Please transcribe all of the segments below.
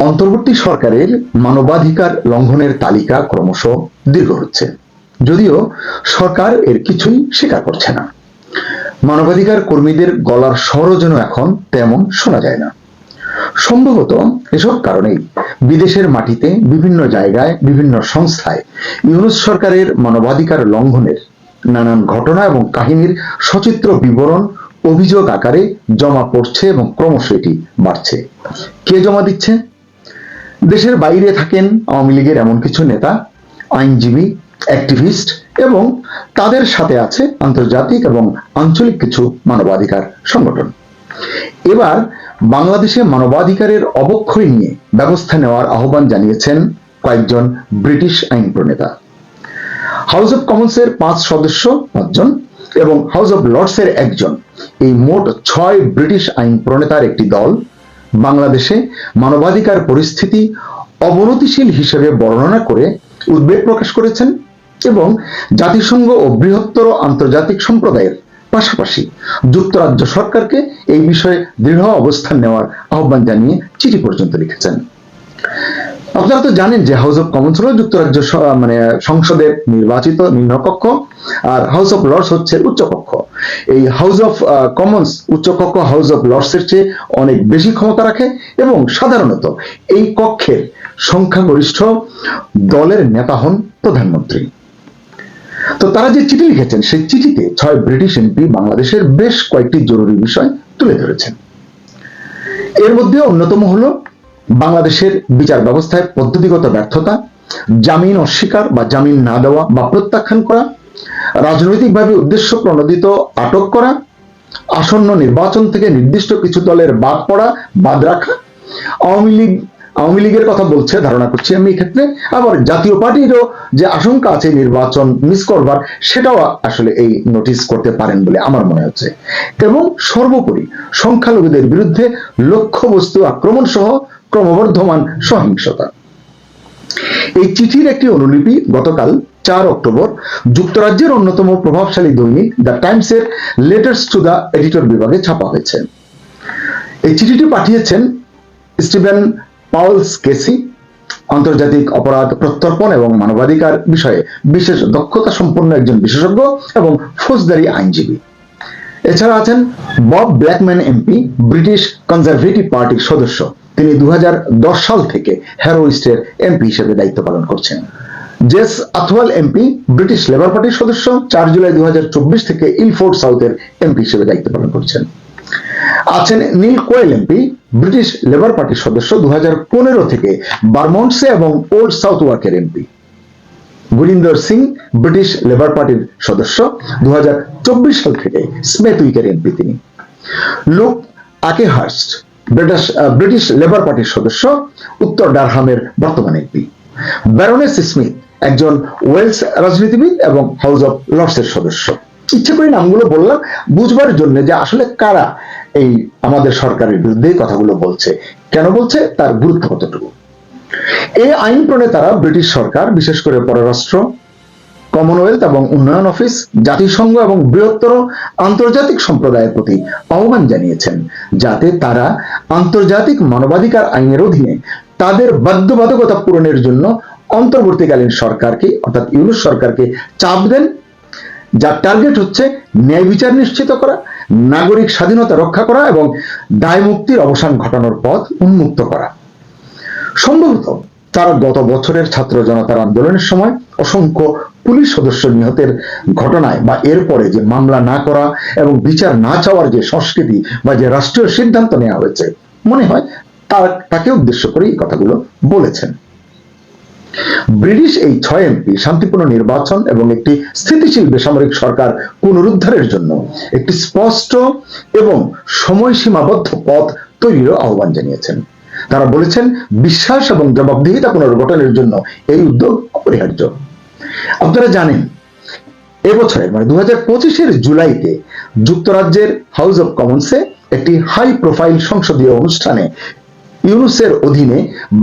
অন্তর্বর্তী সরকারের মানবাধিকার লঙ্ঘনের তালিকা ক্রমশ দীর্ঘ হচ্ছে। যদিও সরকার এর কিছুই স্বীকার করছে না। মানবাধিকার কর্মীদের গলার স্বরও যেন এখন তেমন শোনা যায় না। সম্ভবত এসব কারণেই বিদেশের মাটিতে বিভিন্ন জায়গায়, বিভিন্ন সংস্থায় ইউনুস সরকারের মানবাধিকার লঙ্ঘনের নানান ঘটনা এবং কাহিনীর সচিত্র বিবরণ, অভিযোগ আকারে জমা পড়ছে এবং ক্রমশ এটি বাড়ছে। কে জমা দিচ্ছে? দেশের বাইরে থাকেন আওয়ামী লীগের এমন কিছু নেতা, আইনজীবী অ্যাক্টিভিস্ট এবং তাদের সাথে আছে আন্তর্জাতিক এবং আঞ্চলিক কিছু মানবাধিকার সংগঠন। এবার বাংলাদেশে মানবাধিকারের অবক্ষয় নিয়ে ব্যবস্থা নেওয়ার আহ্বান জানিয়েছেন কয়েকজন ব্রিটিশ আইন প্রণেতা। হাউস অব কমন্সের পাঁচ সদস্য পাঁচজন এবং হাউস অব লর্ডসের একজন। এই মোট ছয় ব্রিটিশ আইন প্রণেতার একটি দল বাংলাদেশে মানবাধিকার পরিস্থিতি অবনতিশীল হিসেবে বর্ণনা করে উদ্বেগ প্রকাশ করেছেন এবং জাতিসংঘ ও বৃহত্তর আন্তর্জাতিক সম্প্রদায়ের পাশাপাশি যুক্তরাজ্য সরকারকে এই বিষয়ে দৃঢ় অবস্থান নেওয়ার আহ্বান জানিয়ে চিঠি পর্যন্ত লিখেছেন। আপনারা তো জানেন যে হাউস অফ কমন্স হলো যুক্তরাজ্য মানে সংসদের নির্বাচিত নিম্নকক্ষ, আর হাউস অফ লর্ডস হচ্ছে উচ্চকক্ষ। এই হাউস অফ কমন্স উচ্চকক্ষ হাউস অফ লর্ডস এর চেয়ে অনেক বেশি ক্ষমতা রাখে এবং সাধারণত এই কক্ষের সংখ্যাগরিষ্ঠ দলের নেতা হন প্রধানমন্ত্রী। তো তারা যে চিঠি লিখেছেন, সেই চিঠিতে ছয় ব্রিটিশ এমপি বাংলাদেশের বেশ কয়েকটি জরুরি বিষয় তুলে ধরেছেন। এর মধ্যে অন্যতম হলো বাংলাদেশের বিচার ব্যবস্থায় পদ্ধতিগত ব্যর্থতা, জামিন অস্বীকার বা জামিন না দেওয়া বা প্রত্যাখ্যান করা, রাজনৈতিকভাবে উদ্দেশ্য প্রণোদিত আটক করা, আসন্ন নির্বাচন থেকে নির্দিষ্ট কিছু দলের বাদ পড়া, বাদ রাখা, আওয়ামী লীগ, আওয়ামী লীগের কথা বলছে, ধারণা করছি আমি এক্ষেত্রে, আবার জাতীয় পার্টিরও যে আশঙ্কা আছে নির্বাচন মিস করবার, সেটাও আসলে এই নোটিশ করতে পারেন বলে আমার মনে হচ্ছে। এবং সর্বোপরি সংখ্যালঘুদের বিরুদ্ধে লক্ষ্যবস্তু আক্রমণ সহ ক্রমবর্ধমান সহিংসতা। এই চিঠির একটি অনুলিপি গতকাল চার অক্টোবর যুক্তরাজ্যের অন্যতম প্রভাবশালী দৈনিক দ্য টাইমসের লেটার্স টু দ্য এডিটর বিভাগে ছাপা হয়েছে। এই চিঠিটি পাঠিয়েছেন স্টিভেন পাউলস কেসি আন্তর্জাতিক অপরাধ প্রত্যর্পণ এবং মানবাধিকার বিষয়ে বিশেষ দক্ষতা সম্পন্ন একজন বিশেষজ্ঞ এবং ফৌজদারি আইনজীবী। এছাড়া আছেন Bob Blackman MP, British Conservative পার্টির সদস্য। তিনি দু হাজার দশ সাল থেকে হ্যারোইস্টের এমপি হিসেবে দায়িত্ব পালন করছেন। Jas Athwal MP, British Labour পার্টির সদস্য, চার জুলাই দু হাজার চব্বিশ থেকে ইলফোর্ড সাউথের এমপি হিসেবে দায়িত্ব পালন করছেন। আছেন Neil Coyle MP, British Labour পার্টির সদস্য দু হাজার পনেরো থেকে বারমন্টসে এবং ওল্ড সাউথ ওয়ার্কের MP. Gurinder Singh, British Labour পার্টির সদস্য দু হাজার চব্বিশ সাল থেকে স্মেথ উইকের এমপি তিনি। Luke Akehurst British British Labour পার্টির সদস্য, উত্তর ডারহামের বর্তমান এমপি। ব্যারোনেস স্মিথ একজন ওয়েলস রাজনীতিবিদ এবং হাউস অফ লর্ডসের সদস্য। ইচ্ছে করে নামগুলো বললাম, বুঝবার জন্য যে আসলে কারা এই আমাদের সরকারের বিরুদ্ধে কথাগুলো বলছে, কেন বলছে, তার গুরুত্ব কতটুকু। এই আইন প্রণেতারা ব্রিটিশ সরকার, বিশেষ করে পররাষ্ট্র কমনওয়েলথ এবং উন্নয়ন অফিস জাতিসংঘ এবং বৃহত্তর আন্তর্জাতিক সম্প্রদায়ের প্রতি আহ্বান জানিয়েছেন, যাতে তারা আন্তর্জাতিক মানবাধিকার আইনের অধীনে তাদের বাধ্যবাধকতা পূরণের জন্য অন্তর্বর্তীকালীন সরকারকে, অর্থাৎ ইউনুস সরকারকে চাপ দেন, যার টার্গেট হচ্ছে ন্যায় বিচার নিশ্চিত করা, নাগরিক স্বাধীনতা রক্ষা করা এবং দায় মুক্তির অবসান ঘটানোর পথ উন্মুক্ত করা। সম্ভবত তারা গত বছরের ছাত্র জনতার আন্দোলনের সময় অসংখ্য পুলিশ সদস্য নিহতের ঘটনায় বা এরপরে যে মামলা না করা এবং বিচার না চাওয়ার যে সংস্কৃতি বা যে রাষ্ট্রীয় সিদ্ধান্ত নেওয়া হয়েছে, মনে হয় তার, তাকে উদ্দেশ্য করে এই কথাগুলো বলেছেন। ব্রিটিশ এই ছয় এমপি শান্তিপূর্ণ নির্বাচন এবং একটি স্থিতিশীল বেসামরিক সরকার পুনরুদ্ধারের জন্য একটি স্পষ্ট এবং সময়সীমাবদ্ধ পথ তৈরির আহ্বান জানিয়েছেন। তারা বলেছেন, বিশ্বাস এবং জবাবদিহিতা পুনর্গঠনের জন্য এই উদ্যোগ অপরিহার্য। আপনারা জানেন, এবছরের মানে দু হাজার পঁচিশের জুলাইতে যুক্তরাজ্যের হাউস অব কমন্সে একটি হাই প্রোফাইল সংসদীয় অনুষ্ঠানে ইউনুসের অধীনে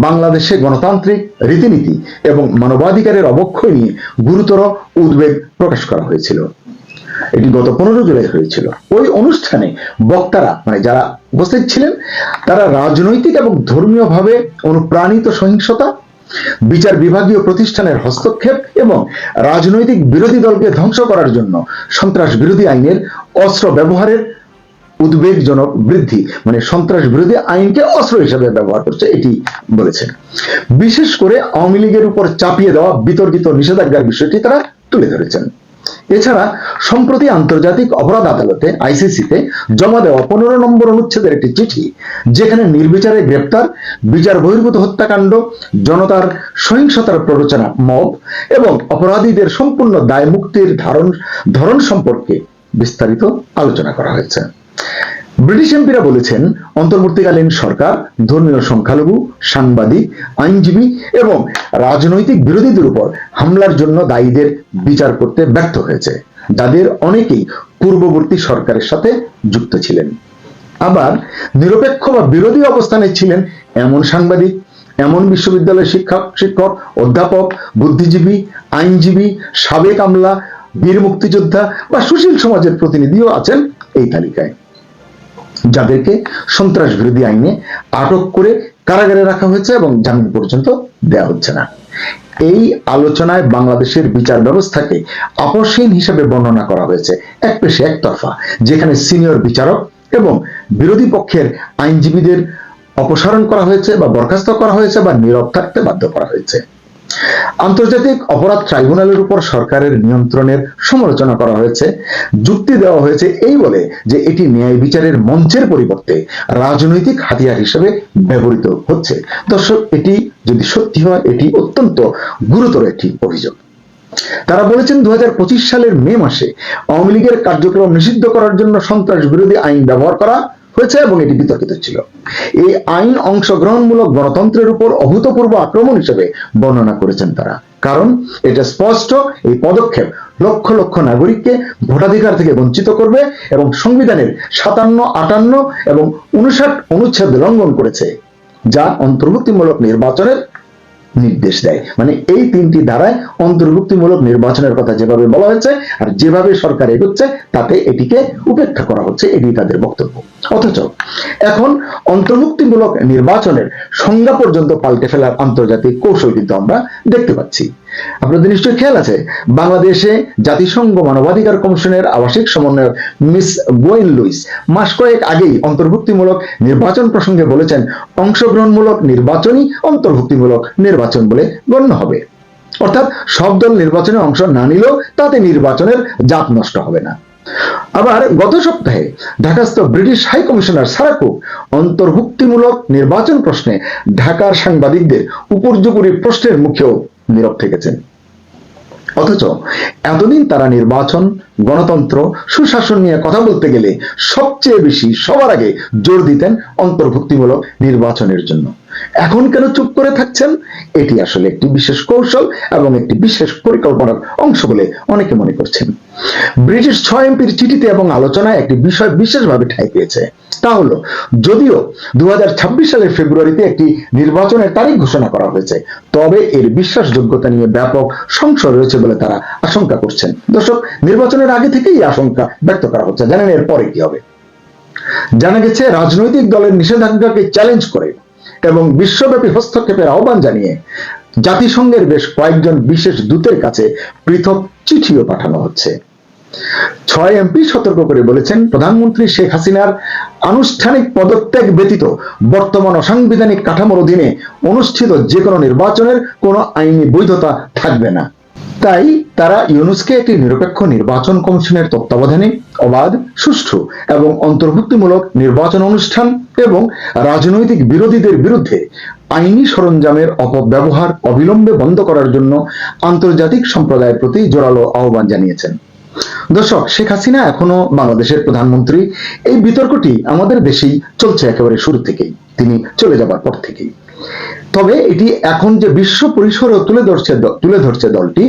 বাংলাদেশে গণতান্ত্রিক রীতিনীতি এবং মানবাধিকারের অবক্ষয় নিয়ে গুরুতর উদ্বেগ প্রকাশ করা হয়েছিল। এটি গত পনেরো জুলাই হয়েছিল। ওই অনুষ্ঠানে বক্তারা মানে যারা উপস্থিত ছিলেন, তারা রাজনৈতিক এবং ধর্মীয়ভাবে অনুপ্রাণিত সহিংসতা, বিচার বিভাগীয় প্রতিষ্ঠানের হস্তক্ষেপ এবং রাজনৈতিক বিরোধী দলকে ধ্বংস করার জন্য সন্ত্রাস বিরোধী আইনের অস্ত্র ব্যবহারের উদ্বেগজনক বৃদ্ধি মানে সন্ত্রাস বিরোধী আইনকে অস্ত্র হিসেবে ব্যবহার করছে, এটি বলেছেন। বিশেষ করে আওয়ামী লীগের উপর চাপিয়ে দেওয়া বিতর্কিত নিষেধাজ্ঞার বিষয়টি তারা তুলে ধরেছেন। এছাড়া সম্প্রতি আন্তর্জাতিক অপরাধ আদালতে আইসিসিতে জমা দেওয়া পনেরো নম্বর অনুচ্ছেদের একটি চিঠি, যেখানে নির্বিচারে গ্রেপ্তার, বিচার বহির্ভূত হত্যাকাণ্ড, জনতার সহিংসতার প্ররোচনা, মব এবং অপরাধীদের সম্পূর্ণ দায় মুক্তির ধারণ, ধরন সম্পর্কে বিস্তারিত আলোচনা করা হয়েছে। ব্রিটিশ এমপিরা বলেছেন, অন্তর্বর্তীকালীন সরকার, ধর্মীয় সংখ্যালঘু, সাংবাদিক, আইনজীবী এবং রাজনৈতিক বিরোধীদের উপর হামলার জন্য দায়ীদের বিচার করতে ব্যর্থ হয়েছে। যাদের অনেকেই পূর্ববর্তী সরকারের সাথে যুক্ত ছিলেন। আবার নিরপেক্ষ বা বিরোধী অবস্থানে ছিলেন এমন সাংবাদিক, এমন বিশ্ববিদ্যালয়ের শিক্ষক শিক্ষক, অধ্যাপক, বুদ্ধিজীবী, আইনজীবী, সাবেক আমলা, বীর মুক্তিযোদ্ধা বা সুশীল সমাজের প্রতিনিধিও আছেন এই তালিকায়। যাদেরকে সন্ত্রাস বিরোধী আইনে আটক করে কারাগারে রাখা হয়েছে এবং জামিন পর্যন্ত দেওয়া হচ্ছে না। এই আলোচনায় বাংলাদেশের বিচার ব্যবস্থাকে আপসহীন হিসেবে বর্ণনা করা হয়েছে এক পেশে একতরফা, যেখানে সিনিয়র বিচারক এবং বিরোধী পক্ষের আইনজীবীদের অপসারণ করা হয়েছে বা বরখাস্ত করা হয়েছে বা নীরব থাকতে বাধ্য করা হয়েছে। আন্তর্জাতিক অপরাধ ট্রাইব্যুনালের উপর সরকারের নিয়ন্ত্রণের সমালোচনা করা হয়েছে। যুক্তি দেওয়া হয়েছে এই বলে যে এটি ন্যায় বিচারের মঞ্চের পরিবর্তে রাজনৈতিক হাতিয়ার হিসেবে ব্যবহৃত হচ্ছে। দর্শক, এটি যদি সত্যি হয়, এটি অত্যন্ত গুরুতর একটি অভিযোগ। তারা বলেছেন দু হাজার পঁচিশ সালের মে মাসে আওয়ামী লীগের কার্যক্রম নিষিদ্ধ করার জন্য সন্ত্রাস বিরোধী আইন ব্যবহার করা হয়েছে এবং এটি বিতর্কিত ছিল। এই আইন অংশগ্রহণমূলক গণতন্ত্রের উপর অভূতপূর্ব আক্রমণ হিসেবে বর্ণনা করেছেন তারা। কারণ এটা স্পষ্ট, এই পদক্ষেপ লক্ষ লক্ষ নাগরিককে ভোটাধিকার থেকে বঞ্চিত করবে এবং সংবিধানের সাতান্ন, আটান্ন এবং উনষাট অনুচ্ছেদ লঙ্ঘন করেছে, যা অন্তর্ভুক্তিমূলক নির্বাচনের নির্দেশ দেয়। মানে এই তিনটি ধারায় অন্তর্ভুক্তিমূলক নির্বাচনের কথা যেভাবে বলা হয়েছে আর যেভাবে সরকার এগোচ্ছে, তাতে এটিকে উপেক্ষা করা হচ্ছে এটি তাদের বক্তব্য। অথচ এখন অন্তর্ভুক্তিমূলক নির্বাচনের সংজ্ঞা পর্যন্ত পাল্টে ফেলার আন্তর্জাতিক কৌশল কিন্তু আমরা দেখতে পাচ্ছি। আপনাদের নিশ্চয়ই খেয়াল আছে, বাংলাদেশে জাতিসংঘ মানবাধিকার কমিশনের আবাসিক সমন্বয়ক মিস গোয়েন লুইস মাস কয়েক আগেই অন্তর্ভুক্তিমূলক নির্বাচন প্রসঙ্গে বলেছেন, অংশগ্রহণমূলক নির্বাচনই অন্তর্ভুক্তিমূলক নির্বাচন বলে গণ্য হবে। অর্থাৎ সব দল নির্বাচনে অংশ না নিলেও তাতে নির্বাচনের জাত নষ্ট হবে না। আবার গত সপ্তাহে ঢাকাস্থ ব্রিটিশ হাই কমিশনার সারাকু অন্তর্ভুক্তিমূলক নির্বাচন প্রশ্নে ঢাকার সাংবাদিকদের উপর্যুপরি প্রশ্নের মুখেও নীরব থেকেছেন। অথচ এতদিন তারা নির্বাচন, গণতন্ত্র, সুশাসন নিয়ে কথা বলতে গেলে সবচেয়ে বেশি সবার আগে জোর দিতেন অন্তর্ভুক্তিমূলক নির্বাচনের জন্য। এখন কেন চুপ করে থাকছেন? এটি আসলে একটি বিশেষ কৌশল এবং একটি বিশেষ পরিকল্পনার অংশ বলে অনেকে মনে করছেন। ব্রিটিশ ছয় এমপির চিঠিতে এবং আলোচনায় একটি বিষয় বিশেষভাবে ঠাঁই পেয়েছে। তা হলো, যদিও দু হাজার ছাব্বিশ সালের ফেব্রুয়ারিতে একটি নির্বাচনের তারিখ ঘোষণা করা হয়েছে, তবে এর বিশ্বাসযোগ্যতা নিয়ে ব্যাপক সংশয় রয়েছে বলে তারা আশঙ্কা করছেন। দর্শক, নির্বাচনের আগে থেকেই আশঙ্কা ব্যক্ত করা হচ্ছে। জানেন এর পরে কি হবে। জানা গেছে, রাজনৈতিক দলের নিষেধাজ্ঞাকে চ্যালেঞ্জ করে এবং বিশ্বব্যাপী হস্তক্ষেপের আহ্বান জানিয়ে জাতিসংঘের বেশ কয়েকজন বিশেষ দূতের কাছে পৃথক চিঠিও পাঠানো হচ্ছে। ছয় এমপি সতর্ক করে বলেছেন, প্রধানমন্ত্রী শেখ হাসিনার আনুষ্ঠানিক পদত্যাগ ব্যতীত বর্তমান অসাংবিধানিক কাঠামোর অধীনে অনুষ্ঠিত যে কোনো নির্বাচনের কোনো আইনি বৈধতা থাকবে না। তাই তারা ইউনুসকে একটি নিরপেক্ষ নির্বাচন কমিশনের তত্ত্বাবধানে অবাধ, সুষ্ঠু এবং অন্তর্ভুক্তিমূলক নির্বাচন অনুষ্ঠান এবং রাজনৈতিক বিরোধীদের বিরুদ্ধে আইনি সরঞ্জামের অপব্যবহার অবিলম্বে বন্ধ করার জন্য আন্তর্জাতিক সম্প্রদায়ের প্রতি জোরালো আহ্বান জানিয়েছেন। দর্শক, শেখ হাসিনা এখনও বাংলাদেশের প্রধানমন্ত্রী। এই বিতর্কটি আমাদের দেশেই চলছে একেবারে শুরু থেকেই। তিনি চলে যাবার পর থেকেই। তবে এটি এখন যে বিশ্ব পরিসরে তুলে ধরছে তুলে ধরছে দলটি,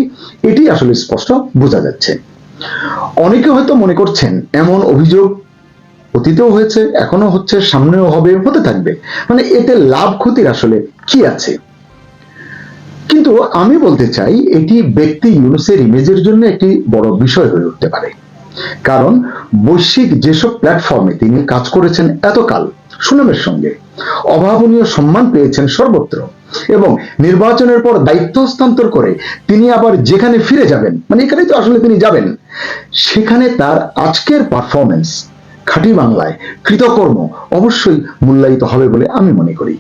এটি আসলে স্পষ্ট বোঝা যাচ্ছে। অনেকে হয়তো মনে করছেন এমন অভিযোগ অতীতেও হয়েছে, এখনও হচ্ছে, সামনেও হবে, হতে থাকবে। মানে এতে লাভ ক্ষতির আসলে কি আছে? কিন্তু আমি বলতে চাই, এটি ব্যক্তি ইউনুসের ইমেজের জন্য একটি বড় বিষয় হয়ে উঠতে পারে। কারণ বৈশ্বিক যেসব প্ল্যাটফর্মে তিনি কাজ করেছেন এতকাল সুনামের সঙ্গে। অভাবনীয় সম্মান পেয়েছেন সর্বত্র এবং নির্বাচনের পর দায়িত্ব হস্তান্তর করে তিনি আবার যেখানে ফিরে যাবেন মানে এখানে তো আসলে তিনি যাবেন, সেখানে তার আজকের পারফরমেন্স খাঁটি বাংলায় কৃতকর্ম অবশ্যই মূল্যায়িত হবে বলে আমি মনে করি।